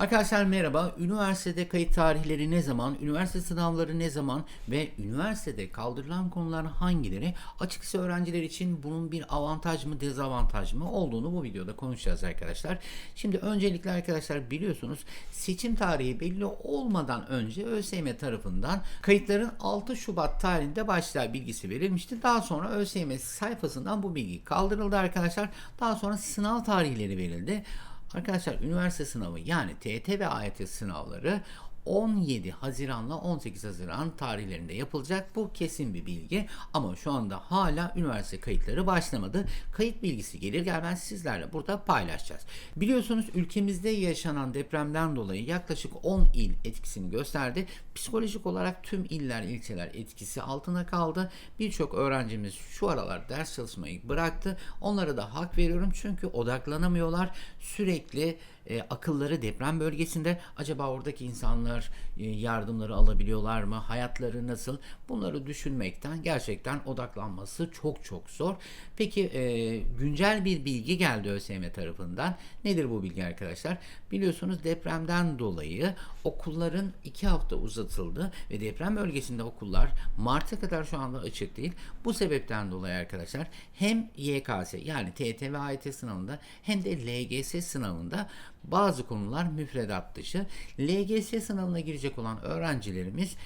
Arkadaşlar merhaba. Üniversitede kayıt tarihleri ne zaman, üniversite sınavları ne zaman ve üniversitede kaldırılan konular hangileri? Açıkçası öğrenciler için bunun bir avantaj mı, dezavantaj mı olduğunu bu videoda konuşacağız arkadaşlar. Şimdi öncelikle arkadaşlar biliyorsunuz seçim tarihi belli olmadan önce ÖSYM tarafından kayıtların 6 Şubat tarihinde başlar bilgisi verilmişti. Daha sonra ÖSYM sayfasından bu bilgi kaldırıldı arkadaşlar. Daha sonra sınav tarihleri verildi. Arkadaşlar üniversite sınavı yani TET ve AYT sınavları 17 Haziran'la 18 Haziran tarihlerinde yapılacak. Bu kesin bir bilgi ama şu anda hala üniversite kayıtları başlamadı. Kayıt bilgisi gelir gelmez sizlerle burada paylaşacağız. Biliyorsunuz ülkemizde yaşanan depremden dolayı yaklaşık 10 il etkisini gösterdi. Psikolojik olarak tüm iller, ilçeler etkisi altına kaldı. Birçok öğrencimiz şu aralar ders çalışmayı bıraktı. Onlara da hak veriyorum çünkü odaklanamıyorlar. Sürekli e, akılları deprem bölgesinde. Acaba oradaki insanlar e, yardımları alabiliyorlar mı? Hayatları nasıl? Bunları düşünmekten gerçekten odaklanması çok çok zor. Peki e, güncel bir bilgi geldi ÖSYM tarafından. Nedir bu bilgi arkadaşlar? Biliyorsunuz depremden dolayı okulların iki hafta uzatıldı ve deprem bölgesinde okullar Mart'a kadar şu anda açık değil. Bu sebepten dolayı arkadaşlar hem YKS yani TET ve AYT sınavında hem de LGS sınavında bazı konular müfredat dışı. LGS sınavına girecek olan öğrencilerimiz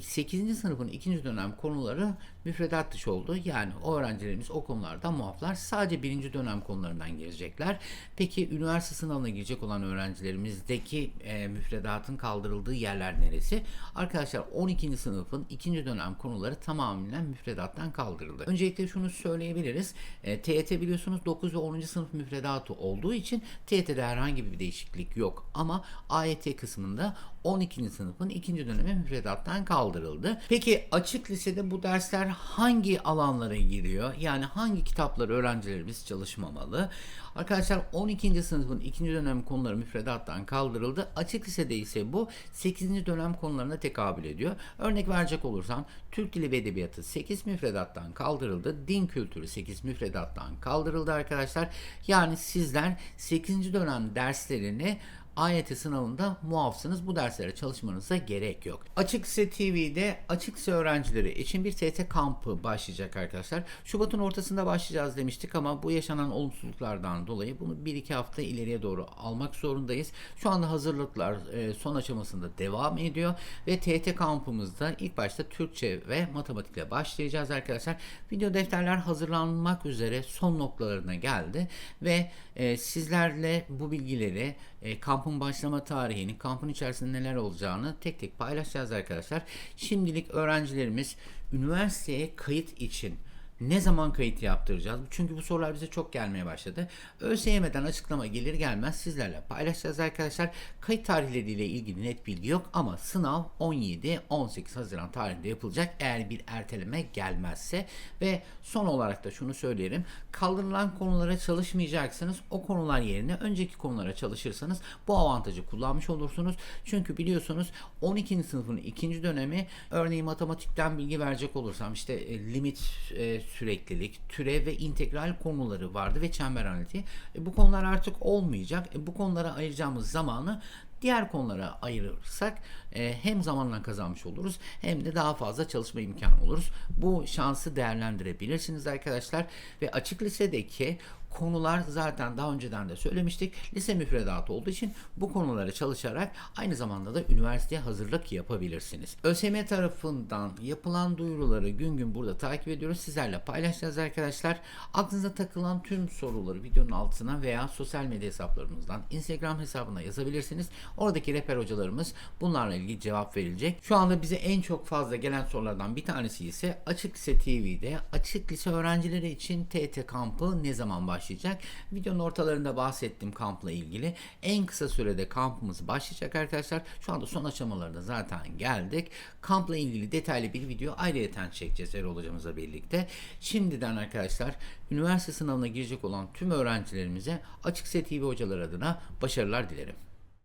8. sınıfın 2. dönem konuları müfredat dışı oldu. Yani öğrencilerimiz o konulardan muaflar. Sadece 1. dönem konularından girecekler. Peki üniversite sınavına girecek olan öğrencilerimizdeki e, müfredatın kaldırıldığı yerler neresi? Arkadaşlar 12. sınıfın 2. dönem konuları tamamen müfredattan kaldırıldı. Öncelikle şunu söyleyebiliriz. E, TYT biliyorsunuz 9 ve 10. sınıf müfredatı olduğu için TYT'de herhangi bir değişiklik yok. Ama AYT kısmında 12. sınıfın 2. dönemi müfredattan kaldırıldı. Peki açık lisede bu dersler hangi alanlara giriyor? Yani hangi kitapları öğrencilerimiz çalışmamalı? Arkadaşlar 12. sınıfın 2. dönem konuları müfredattan kaldırıldı. Açık lisede ise bu 8. dönem konularına tekabül ediyor. Örnek verecek olursam Türk Dili ve Edebiyatı 8 müfredattan kaldırıldı. Din kültürü 8 müfredattan kaldırıldı arkadaşlar. Yani sizler 8. dönem derslerini AYT sınavında muafsınız. Bu derslere çalışmanıza gerek yok. Açık Lise TV'de Açık Lise öğrencileri için bir TT kampı başlayacak arkadaşlar. Şubat'ın ortasında başlayacağız demiştik ama bu yaşanan olumsuzluklardan dolayı bunu 1-2 hafta ileriye doğru almak zorundayız. Şu anda hazırlıklar e, son aşamasında devam ediyor ve TT kampımızda ilk başta Türkçe ve matematikle başlayacağız arkadaşlar. Video defterler hazırlanmak üzere son noktalarına geldi ve e, sizlerle bu bilgileri e, kampın başlama tarihini, kampın içerisinde neler olacağını tek tek paylaşacağız arkadaşlar. Şimdilik öğrencilerimiz üniversiteye kayıt için ne zaman kayıt yaptıracağız? Çünkü bu sorular bize çok gelmeye başladı. ÖSYM'den açıklama gelir gelmez sizlerle paylaşacağız arkadaşlar. Kayıt tarihleriyle ilgili net bilgi yok ama sınav 17-18 Haziran tarihinde yapılacak eğer bir erteleme gelmezse ve son olarak da şunu söyleyelim. Kaldırılan konulara çalışmayacaksınız. O konular yerine önceki konulara çalışırsanız bu avantajı kullanmış olursunuz. Çünkü biliyorsunuz 12. sınıfın ikinci dönemi örneğin matematikten bilgi verecek olursam işte e, limit e, süreklilik, türev ve integral konuları vardı ve çember analitiği. E, bu konular artık olmayacak. E, bu konulara ayıracağımız zamanı diğer konulara ayırırsak e, hem zamanla kazanmış oluruz hem de daha fazla çalışma imkanı oluruz. Bu şansı değerlendirebilirsiniz arkadaşlar ve açık lisedeki konular zaten daha önceden de söylemiştik. Lise müfredatı olduğu için bu konulara çalışarak aynı zamanda da üniversiteye hazırlık yapabilirsiniz. ÖSYM tarafından yapılan duyuruları gün gün burada takip ediyoruz. Sizlerle paylaşacağız arkadaşlar. Aklınıza takılan tüm soruları videonun altına veya sosyal medya hesaplarımızdan Instagram hesabına yazabilirsiniz. Oradaki rehber hocalarımız bunlarla ilgili cevap verilecek. Şu anda bize en çok fazla gelen sorulardan bir tanesi ise Açık Lise TV'de Açık Lise öğrencileri için TT kampı ne zaman başlayacak? Videonun ortalarında bahsettim kampla ilgili. En kısa sürede kampımız başlayacak arkadaşlar. Şu anda son aşamalarında zaten geldik. Kampla ilgili detaylı bir video ayrıyeten çekeceğiz Erol hocamızla birlikte. Şimdiden arkadaşlar üniversite sınavına girecek olan tüm öğrencilerimize Açık TV hocalar adına başarılar dilerim.